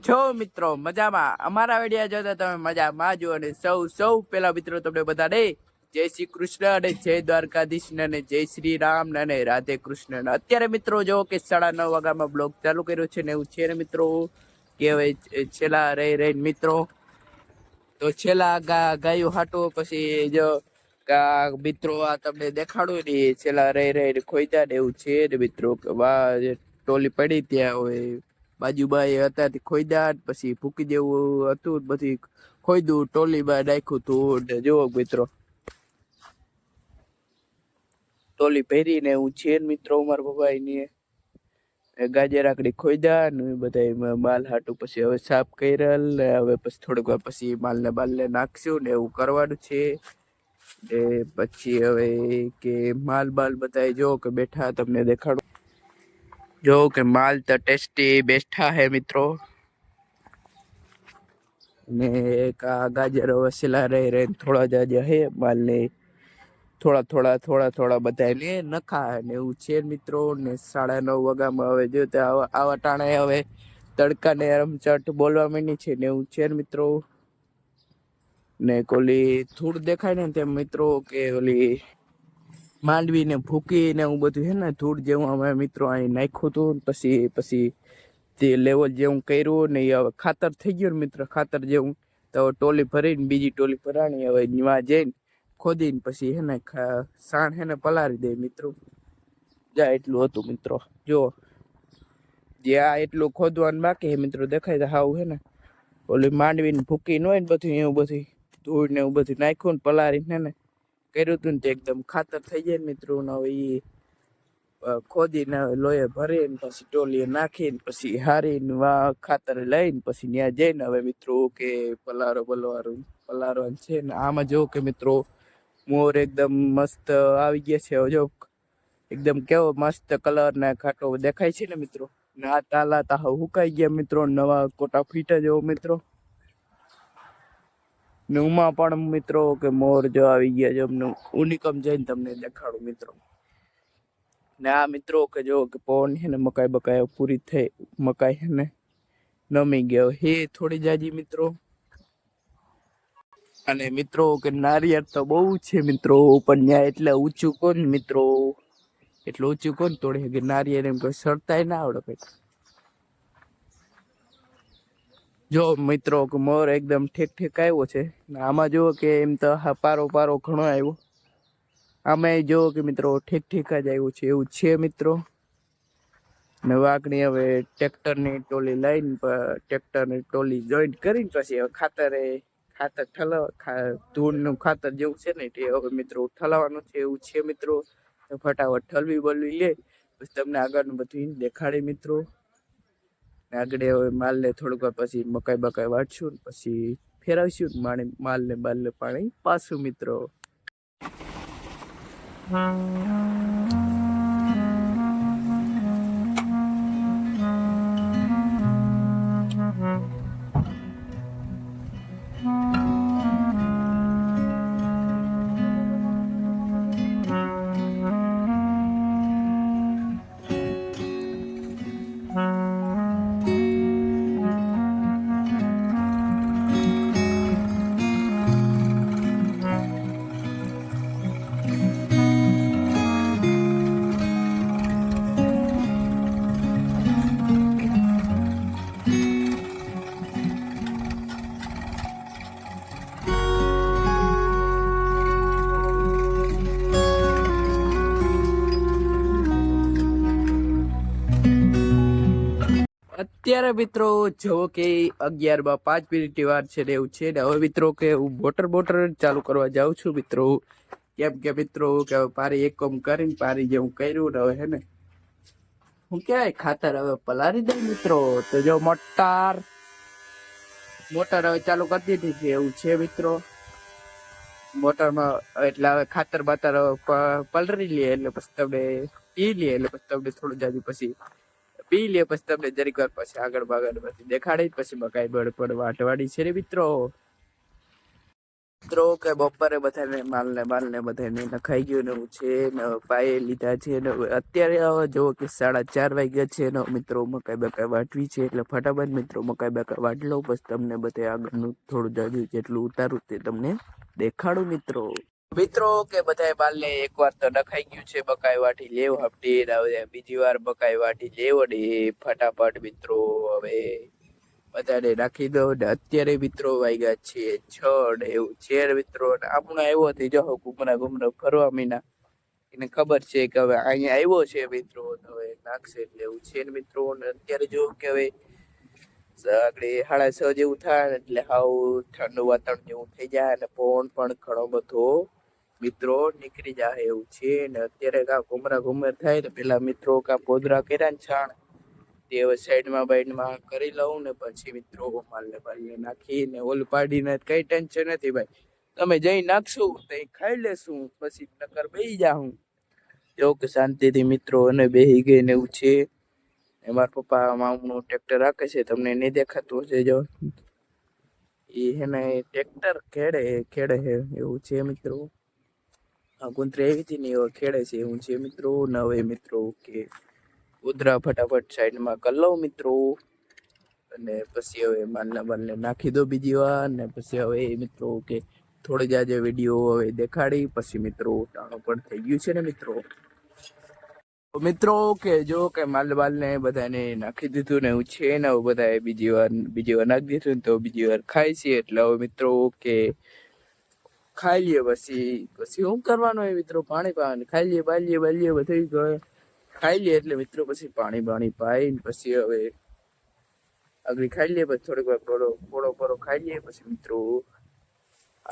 કેમ મિત્રો? મજામાં? અમારા વીડિયો જોતા તમે મજામાં જો અને સૌ સૌ પેલા મિત્રો તમને બધાને જય શ્રી કૃષ્ણ અને જય દ્વારકાધીશ અને જય શ્રી રામ અને રાધે કૃષ્ણ અત્યારે મિત્રો જો કે સાડા નવ વાગ્યામાં બ્લોગ ચાલુ કર્યો છે ને એવું છે ને મિત્રો? કે હવે છેલ્લા રહી રહીને મિત્રો? તો છેલ્લા ગા ગાયું હાટો પછી જો મિત્રો આ તમને દેખાડું ને છેલ્લા રહી રહીને ખોઈતા ને એવું છે ને મિત્રો? ટોલી પડી ત્યાં હોય. બાજુબાઈ હતા તે ખોઈદાટ ને પછી ફૂકી જેવું હતું પછી ખોઈદું ટોલીમાં નાખ્યું તું ને જુઓ મિત્રો. ટોલી પહેરીને હું છે ને મિત્રો મારા પપ્પાની ગાજર આકડી ખોઈદા ને બધા માલ હાટું પછી હવે સાફ કર્યા ને હવે પછી થોડીક વાર પછી માલને બાલને નાખશું ને એવું કરવાનું છે. ને પછી હવે કે માલ બાલ બધા જો કે બેઠા તમને દેખાડું. જો કે માલ તો ટેસ્ટી બેઠા હે મિત્રો. ને એક આ ગાજર વસેલા રહી રહી થોડા જ હે માલ ને થોડા થોડા થોડા થોડા બધા ને નખા ને એવું છે મિત્રો. ને સાડા નવ વાગ્યામાં હવે જો તે આવા ટાણે હવે તડકા ને રમચટ બોલવા માંડી છે ને એવું છે મિત્રો. ને કોલી ધૂળ દેખાય ને તેમ મિત્રો કે ઓલી માંડવી ને ભૂકી ને એવું બધું હે ને, ધૂળ જેવું અમે મિત્રો અહીં નાખ્યું હતું પછી પછી તે લેવલ જેવું કર્યું ને એ હવે ખાતર થઈ ગયું મિત્ર, ખાતર જેવું તો ટોલી ભરીને, બીજી ટોલી ભરાણી હવે નિવા જઈને ખોદીને પછી હે ને સાણ હે ને પલારી દે મિત્રો. જા એટલું હતું મિત્રો. જો, જે આ એટલું ખોદવાનું બાકી હે મિત્રો, દેખાય તો હાવ હે ને. ઓલી માંડવીને ભૂકી ન હોય ને બધું એવું બધું, ધૂળ ને એવું બધું નાખ્યું ને પલારીને ને કર્યું હતું ને તે એકદમ ખાતર થઈ જાય ને મિત્રો. હવે એ ખોદીને લોહે ભરીને પછી ટોલીએ નાખીને પછી હારીને વા ખાતર લઈને પછી ત્યાં જઈને હવે મિત્રો કે પલારો પલારો પલારવાનું છે ને આમાં જો કે મિત્રો મોર એકદમ મસ્ત આવી ગયા છે. જો એકદમ કેવો મસ્ત કલર ને ખાટો દેખાય છે ને મિત્રો. ના તાલા તાહ હુકાઈ ગયા મિત્રો. નવા કોટા ફીટા જેવો મિત્રો. ને ઉમાં પણ મિત્રો કે મોર જો આવી ગયા છે, અમને ઉનિકમ જઈને તમને દેખાડું મિત્રો. ને આ મિત્રો કે જો કે પવન છે ને મકાઈ બકાઈ પૂરી થઈ, મકાઈ છે ને નમી ગયો. હે થોડી જાજી મિત્રો. અને મિત્રો કે નારિયેળ તો બહુ છે મિત્રો, પણ ત્યાં એટલે ઊંચું કોણ મિત્રો? એટલું ઊંચું કોણ તોડે? કે નારિયેળ એમ કોઈ સરતાય ના આવડે કઈ. જો મિત્રો, મોર એકદમ ઠીક ઠીક આવ્યો છે. આમાં જુઓ કે એમ તો પારો પારો ઘણો આવ્યો. આમાં જુઓ કે મિત્રો, ઠીક ઠીક જ આવ્યો છે. એવું છે મિત્રો? ને વાઘની હવે ટ્રેક્ટરની ટોલી લઈને ટ્રેક્ટરની ટોલી જોઈન્ટ કરીને પછી હવે ખાતરે, ખાતર ઠલાવ ધૂળનું ખાતર જેવું છે ને, તે હવે મિત્રો ઠલાવવાનું છે. એવું છે મિત્રો? ફટાફટ ઠલવી બલવી લે. પછી તમને આગળનું બધું દેખાડે મિત્રો. આગળ માલને થોડુંક વાર પછી મકાઈ બકાઈ વાટશું પછી ફેરવશું માણી માલને બાલને પાણી પાછું મિત્રો. અત્યારે મિત્રો જો કે અગિયારમાં પાંચ મિનિટ વાર છે ને એવું છે ને હવે મિત્રો કે હું મોટર બોટર ચાલુ કરવા જાઉં છું મિત્રો. કેમ કે મિત્રો કે પારી એક કામ કરીને પારી જે હું કર્યું ને હવે હે ને, હું કહેવાય ખાતર હવે પલારી દઉં મિત્રો. તો જો મોટર મોટર હવે ચાલુ કરી દીધી છે એવું છે મિત્રો. મોટરમાં એટલે હવે ખાતર બાતર પલરી લે એટલે પછી તમને પી લે એટલે પછી તમને થોડું જાજુ પછી પી લે, પછી તમને જરીક વાર પછી આગળ બાગળ પછી દેખાડે, પછી મકાઈ બળ પર વાટવાડી છે રે મિત્રો. મિત્રો, કે બપોરે બધાને માલ ને માલ ને બધાને નખાઈ ગયું ને છે ને પાયે લીધા છે ને અત્યારે જો કે સાડા ચાર વાગ્યા છે ને મિત્રો, મકાઈ બકાઈ વાટવી છે એટલે ફટાફટ મિત્રો મકાઈ બકાઈ વાટ લો પછી તમને બધે આગળનું થોડું જાજુ જેટલું ઉતારું તે તમને દેખાડું મિત્રો. મિત્રો, કે બધાય બાલને એકવાર તો નખાઈ ગયું છે બકાઈ વાટી લેવ હપટી આવે બીજી વાર બકાઈ વાટી લેવડી ફટાફટ મિત્રો, હવે બધાને નાખી દો ને અત્યારે મિત્રો વાગ્યા છે છ ને એવું છે મિત્રો હમણાં આવ્યો હતી જો ઘૂમરા ઘૂમરા ફરવા મીના, એને ખબર છે કે હવે અહીંયા આવ્યો છે મિત્રો, તો હવે નાખશે એટલે એવું છે ને મિત્રો અત્યારે જો કે હવે આગળ સાડા છ જેવું થાય એટલે હાવ ઠંડુ વાતાવરણ જેવું થઈ જાય અને પવન પણ ઘણો બધો મિત્રો નીકળી જાય એવું છે ને અત્યારે કા ઘુમરા ઘુમર થાય તો પેલા મિત્રો કા પોદરા કર્યા ને છાણ, તે હવે સાઈડમાં બાઈડમાં કરી લઉં ને પછી મિત્રો માલને બાલને નાખીને ઓલ પાડીને કઈ ટેન્શન નથી ભાઈ. તમે જઈ નાખશું તો ખાઈ લેશું, પછી નકર બેહી જાઉં જો કે શાંતિથી મિત્રો અને બેહી ગઈ ને એવું છે. એ મારા પપ્પા મામનું ટ્રેક્ટર રાખે છે, તમને નહીં દેખાતું હશે જો. એ હેને ટ્રેક્ટર ખેડે ખેડે એવું છે મિત્રો. આ કુંતરી આવી હતી ને એવો ખેડે છે. હું છે મિત્રો, નવે મિત્રો કે ઉધરા ફટાફટ સાઈડમાં કરી મિત્રો અને પછી હવે માલના માલને નાખી દો બીજી વાર ને પછી હવે મિત્રો કે થોડી જ આજે વીડિયો હવે દેખાડી, પછી મિત્રો ટાણું પણ થઈ ગયું છે ને મિત્રો. મિત્રો કે જો કે માલ બાલ ને બધાને નાખી દીધું ને એવું છે ને બધાએ બીજી વાર બીજી વાર નાખી દીધું તો બીજી વાર ખાય છે. એટલે હવે મિત્રો કે ખાઈ લઈએ પછી પછી શું કરવાનું હોય મિત્રો? પાણી પાવાનું ખાઈ લઈએ બાલીએ બાલીએ બધું ખાઈ લઈએ એટલે મિત્રો પછી પાણી બાણી પાઈ ને પછી હવે આગળ ખાઈ લઈએ, પછી થોડીક વાર પોળો પોળો પોળો ખાઈ લઈએ, પછી મિત્રો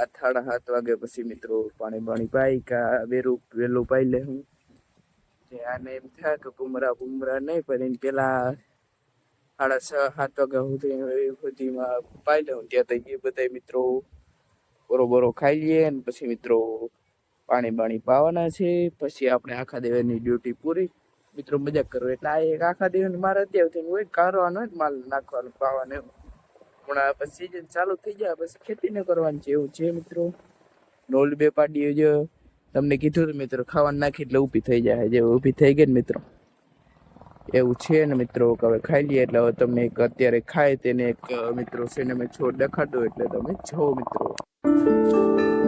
આઠ સાડા સાત વાગે પછી મિત્રો પાણી બાણી પાઈ કા વેરું, વેલું પાઈ લે હું. આને એમ થાય કે બુમરા બુમરા નહીં પણ એને પેલા સાડા છ સાત વાગ્યા સુધી સુધીમાં પાઈ લઉં ત્યાં તો એ બધા મિત્રો બોરો બોરો ખાઈ લઈએ ને પછી મિત્રો પાણી બાણી પાવાના છે. પછી આપણે આખા દેવાની ડ્યુટી પૂરી. મિત્રો મજાક કરો, એટલે આ એક આખા દિવસ મારે અત્યારથી હોય કાઢવાનો હોય માલ નાખવાનું, પાવાનો એવું. હમણાં પછી સીઝન ચાલુ થઈ જાય, પછી ખેતી ન કરવાની છે એવું છે મિત્રો. નોલ બે પાડીઓ જો તમને કીધું હતું મિત્રો, ખાવાનું નાખી એટલે ઊભી થઈ જાય, જે ઊભી થઈ ગઈ ને મિત્રો. એવું છે ને મિત્રો, કે હવે ખાઈ લઈએ. એટલે હવે તમને એક અત્યારે ખાય તેને એક મિત્રો સિનેમા છોડ દેખાડો એટલે તમે જો મિત્રો.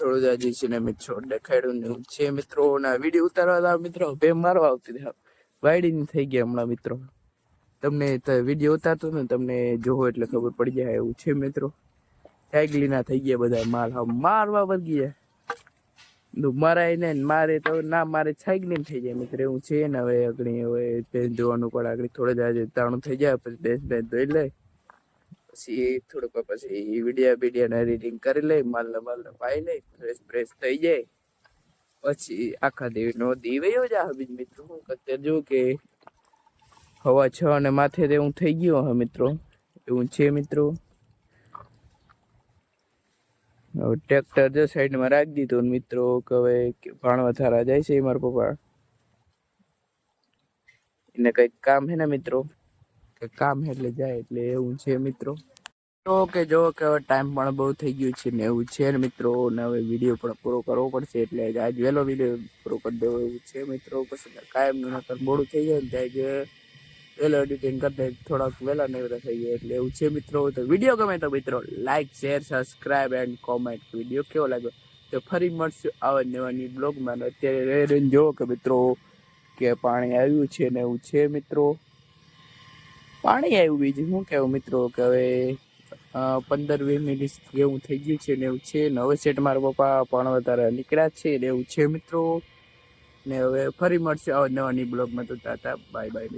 થોડું ને મેં છોડ દેખાડ્યું ને છે મિત્રો. ના વીડિયો ઉતારવા લાવ મિત્રો, બે મારવા આવતી હતી વાયડી થઈ ગયા હમણાં મિત્રો. તમને વીડિયો ઉતારતો ને તમને જોવો એટલે ખબર પડી જાય એવું છે મિત્રો. સાયકલી ના થઈ ગયા બધા માલ. હા મારવા વળગી જાય. મારાય ને મારે તો ના, મારે સાયકલી થઈ જાય મિત્રો. એવું છે ને હવે અગણી હવે બેન ધોવાનું પડે આગળ થોડે જ આજે તાણું થઈ જાય, પછી ભેંસ બેન ધોઈ લે. પછી થોડુંક પછી વિડીયા વીડિયો એડિટિંગ કરી લે માલ માલ પાઈ લઈ ફ્રેશ ફ્રેશ થઈ જાય. પછી આખા દેવી નો દીવયો જ આ બીજ મિત્રો. હું જો કે હવા છ અને માથે તે હું થઈ ગયો હા મિત્રો. એવું છે મિત્રો. હવે ટ્રેક્ટર જો સાઈડમાં રાખી દીધું મિત્રો, કે હવે ભાણવા થારા જાય છે મારા પપ્પા. એને કંઈક કામ હે ને મિત્રો. કે કામ એટલે જાય એટલે એવું છે મિત્રો. તો કે જો કે ટાઈમ પણ બહુ થઈ ગયું છે ને એવું છે ને મિત્રો, ને હવે વીડિયો પણ પૂરો કરવો પડશે એટલે આજ વહેલો વીડિયો પૂરો કરી દેવો એવું છે મિત્રો. પછી કાયમ નકર મોડું થઈ જાય ને ત્યાં વહેલો એડિટિંગ દે, થોડાક વહેલા ને બધા થઈ જાય એટલે એવું છે મિત્રો. તો વીડિયો ગમે તો મિત્રો like share subscribe and comment video કેવો લાગ્યો? તો ફરી મળશું આવા નવાની બ્લોગમાં અત્યારે રહી રહીને જોવો કે મિત્રો, કે પાણી આવ્યું છે ને એવું છે મિત્રો. પાણી આવ્યું બીજું? શું કહેવું મિત્રો કે હવે પંદર વીસ મિનિટ જેવું થઈ ગયું છે ને એવું છે ને હવે સેટ મારા પપ્પા પણ વધારે નીકળ્યા છે ને એવું છે મિત્રો. ને હવે ફરી મળશે આવા નવાની બ્લોગમાં. તો તાતા બાય બાય